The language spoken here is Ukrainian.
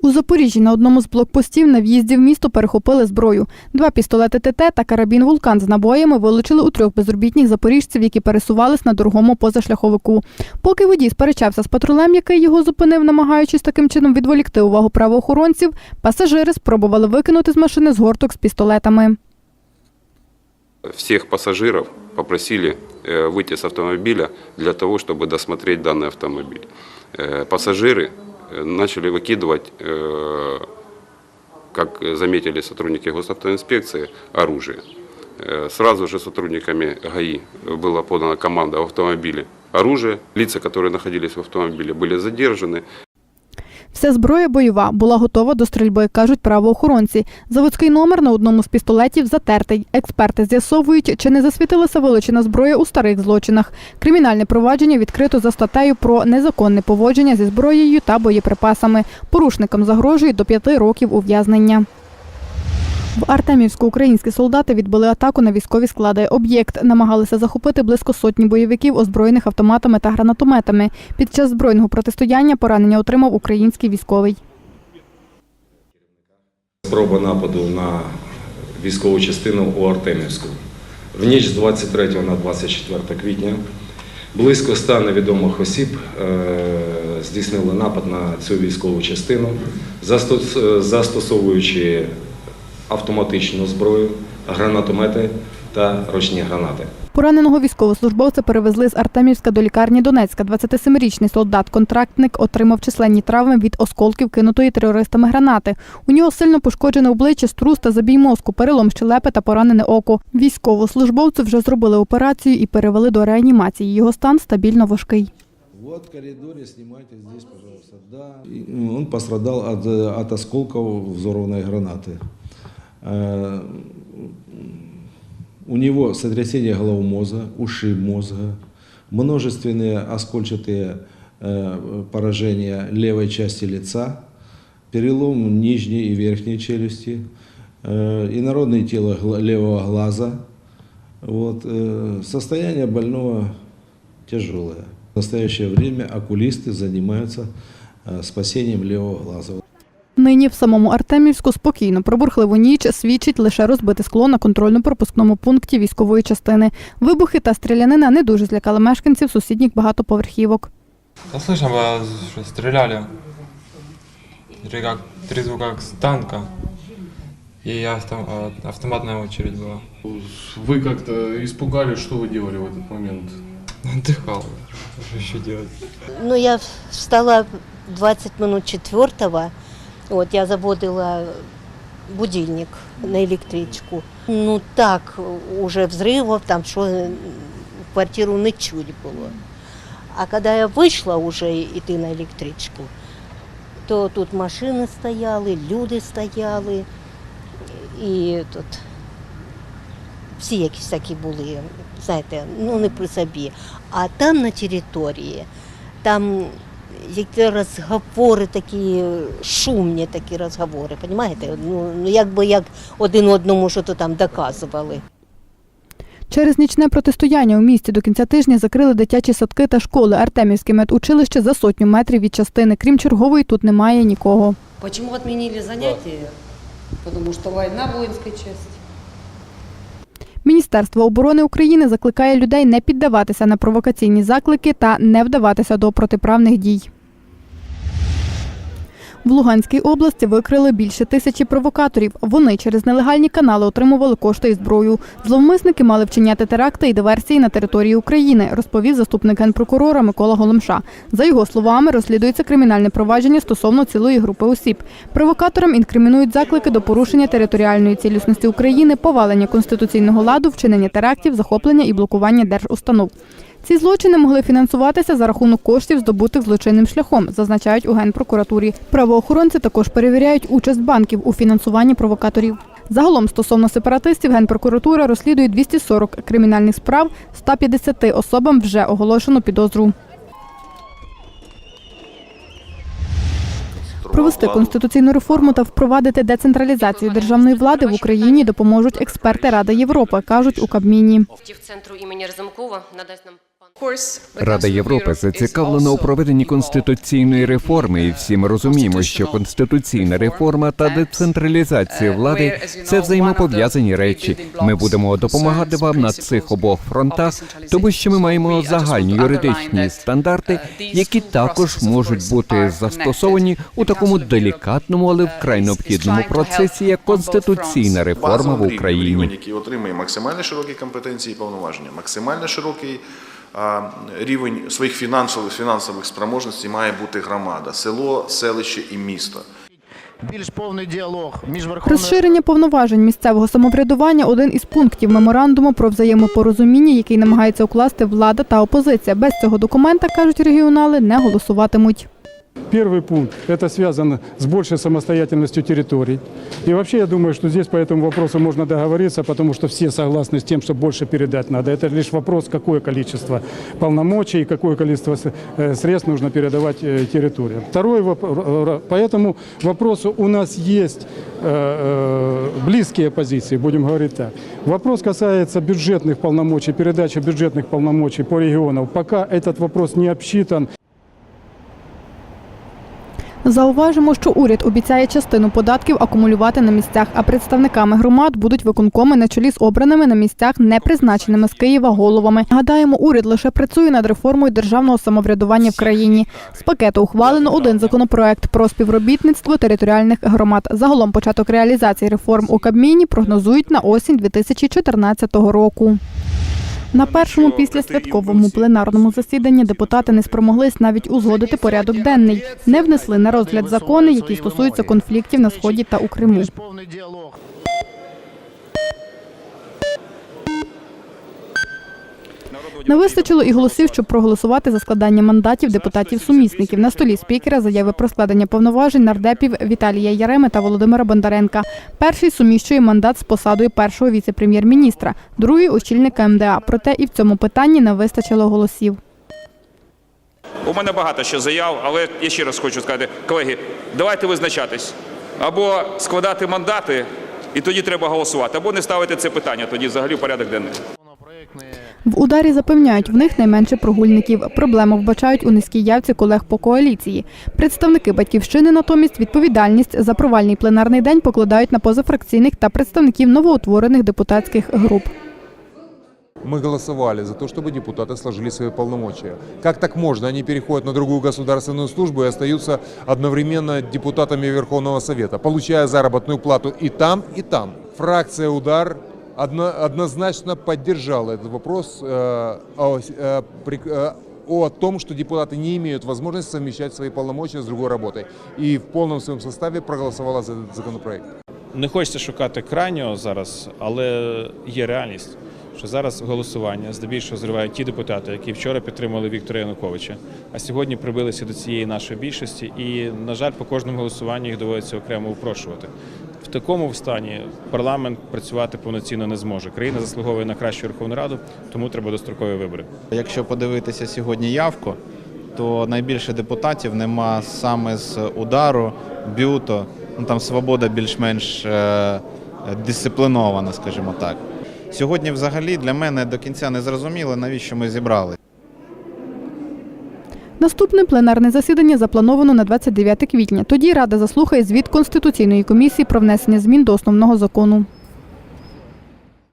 У Запоріжжі на одному з блокпостів на в'їзді в місто перехопили зброю. Два пістолети ТТ та карабін Вулкан з набоями вилучили у трьох безробітних запоріжців, які пересувались на дорогому позашляховику. Поки водій сперечався з патрулем, який його зупинив, намагаючись таким чином відволікти увагу правоохоронців, пасажири спробували викинути з машини згорток з пістолетами. Всех пассажиров попросили э, выйти с автомобиля для того, чтобы досмотреть данный автомобиль. Э, Пассажиры э, начали выкидывать, э, как заметили сотрудники госавтоинспекции, оружие. Э, Сразу же сотрудниками ГАИ была подана команда в автомобиле оружие. Лица, которые находились в автомобиле, были задержаны. Вся зброя бойова була готова до стрільби, кажуть правоохоронці. Заводський номер на одному з пістолетів затертий. Експерти з'ясовують, чи не засвітилася вилучена зброя у старих злочинах. Кримінальне провадження відкрито за статтею про незаконне поводження зі зброєю та боєприпасами. Порушникам загрожує до п'яти років ув'язнення. В Артемівську українські солдати відбили атаку на військові склади. Об'єкт намагалися захопити близько сотні бойовиків, озброєних автоматами та гранатометами. Під час збройного протистояння поранення отримав український військовий. Спроба нападу на військову частину у Артемівську. В ніч з 23 на 24 квітня близько 100 невідомих осіб е, здійснили напад на цю військову частину, е, застосовуючи автоматичну зброю, гранатомети та ручні гранати. Пораненого військовослужбовця перевезли з Артемівська до лікарні Донецька. 27-річний солдат-контрактник отримав численні травми від осколків кинутої терористами гранати. У нього сильно пошкоджене обличчя, струс та забій мозку, перелом щелепи та поранене око. Військовослужбовцю вже зробили операцію і перевели до реанімації. Його стан стабільно важкий. Вот в коридоре снимайте здесь, пожалуйста. Да. Ну, Он пострадал от, э, от осколков взорванной гранаты. Э, У него сотрясение головного мозга, ушиб мозга, множественные оскольчатые э, поражения левой части лица, перелом нижней и верхней челюсти, э, инородное тело левого глаза. Вот, состояние больного тяжелое. В настоящее время окулисты занимаются спасением левого глаза. Нині в самому Артемівську спокійно про бурхливу ніч свідчить лише розбите скло на контрольно-пропускному пункті військової частини. Вибухи та стрілянина не дуже злякали мешканців сусідніх багатоповерхівок. Да слышно было, что стреляли. Три, как, три звука как с танка. И авто- а, автоматная очередь была. Вы как-то испугались, что вы делали в этот момент? Отдыхал. Что еще делать? Ну, я встала 20 минут четвертого. Вот, я заводила будильник на электричку. Ну, так, уже взрывов, там, что в квартиру не чуть было. А когда я вышла уже идти на электричку, то тут машини стояли, люди стояли. І тут всі якісь такі були, знаєте, ну не при собі. А там на території, там які розговори такі, шумні такі розговори, розумієте? Ну, ну, якби як один одному що то там доказували. Через нічне протистояння у місті до кінця тижня закрили дитячі садки та школи. Артемівське медучилище за сотню метрів від частини. Крім чергової, тут немає нікого. Почему отменили занятия? Потому что война воинской части. Міністерство оборони України закликає людей не піддаватися на провокаційні заклики та не вдаватися до протиправних дій. В Луганській області викрили більше тисячі провокаторів. Вони через нелегальні канали отримували кошти і зброю. Зловмисники мали вчиняти теракти і диверсії на території України, розповів заступник генпрокурора Микола Голомша. За його словами, розслідується кримінальне провадження стосовно цілої групи осіб. Провокаторам інкримінують заклики до порушення територіальної цілісності України, повалення конституційного ладу, вчинення терактів, захоплення і блокування держустанов. Ці злочини могли фінансуватися за рахунок коштів, здобутих злочинним шляхом, зазначають у генпрокуратурі. Правоохоронці також перевіряють участь банків у фінансуванні провокаторів. Загалом стосовно сепаратистів Генпрокуратура розслідує 240 кримінальних справ, 150 особам вже оголошено підозру. Провести конституційну реформу та впровадити децентралізацію державної влади в Україні допоможуть експерти Ради Європи, кажуть у Кабміні. в центру імені Разумкова надасть нам. Рада Європи зацікавлена у проведенні конституційної реформи, і всі ми розуміємо, що конституційна реформа та децентралізація влади це взаємопов'язані речі. Ми будемо допомагати вам на цих обох фронтах, тому що ми маємо загальні юридичні стандарти, які також можуть бути застосовані у такому делікатному, але вкрай необхідному процесі, як конституційна реформа в Україні. який отримує максимально широкі компетенції і повноваження, максимально широкий рівень своїх фінансових фінансових спроможностей має бути громада, село, селище і місто. більш повний діалог між Верховною Розширення повноважень місцевого самоврядування один із пунктів меморандуму про взаємопорозуміння, який намагається укласти влада та опозиція. Без цього документа кажуть регіонали, не голосуватимуть. Первый пункт – это связано с большей самостоятельностью территорий. И вообще я думаю, что здесь по этому вопросу можно договориться, потому что все согласны с тем, что больше передать надо. Это лишь вопрос, какое количество полномочий какое количество э, средств нужно передавать э, территориям. Второй вопрос, по этому вопросу у нас есть э, близкие позиции, будем говорить так. Вопрос касается бюджетных полномочий, передачи бюджетных полномочий по регионам. Пока этот вопрос не обсчитан, Зауважимо, що уряд обіцяє частину податків акумулювати на місцях, а представниками громад будуть виконкоми на чолі з обраними на місцях, не призначеними з Києва головами. Гадаємо, уряд лише працює над реформою державного самоврядування в країні. З пакету ухвалено один законопроект про співробітництво територіальних громад. Загалом початок реалізації реформ у Кабміні прогнозують на осінь 2014 року. На першому післясвятковому пленарному засіданні депутати не спромоглись навіть узгодити порядок денний, не внесли на розгляд закони, які стосуються конфліктів на сході та у Криму. більш повний діалог. Не вистачило і голосів, щоб проголосувати за складання мандатів депутатів-сумісників. На столі спікера заяви про складення повноважень нардепів Віталія Яреми та Володимира Бондаренка. Перший суміщує мандат з посадою першого віце-прем'єр-міністра, другий очільника МДА. Проте і в цьому питанні не вистачило голосів. У мене багато ще заяв, але я ще раз хочу сказати, колеги, давайте визначатись. Або складати мандати, і тоді треба голосувати, або не ставити це питання, тоді взагалі в порядок денний. В ударі запевняють, в них найменше прогульників. Проблему вбачають у низькій явці колег по коаліції. Представники батьківщини натомість відповідальність за провальний пленарний день покладають на позафракційних та представників новоутворених депутатських груп. Мы голосовали за то, чтобы депутаты сложили свои полномочия. Как так можно? Они переходят на другую государственную службу и остаются одновременно депутатами Верховного Совета, получая заработную плату и там, и там. Фракция «Удар» одно- однозначно поддержала этот вопрос э, о, э, при- э, о том, что депутаты не имеют возможности совмещать свои полномочия с другой работой. И в полном своем составе проголосовала за этот законопроект. Не хочеться шукати крайнього зараз, але є реальність, що зараз голосування здебільшого зривають ті депутати, які вчора підтримали Віктора Януковича, а сьогодні прибилися до цієї нашої більшості, і, на жаль, по кожному голосуванню їх доводиться окремо упрошувати. Такому стані парламент працювати повноцінно не зможе. Країна заслуговує на кращу Верховну Раду, тому треба дострокові вибори. Якщо подивитися сьогодні явку, то найбільше депутатів нема саме з удару, бюто. Ну там свобода більш-менш е, дисциплінована, скажімо так. Сьогодні, взагалі, для мене до кінця не зрозуміло, навіщо ми зібрали. Наступне пленарне засідання заплановано на 29 квітня. Тоді Рада заслухає звіт Конституційної комісії про внесення змін до основного закону.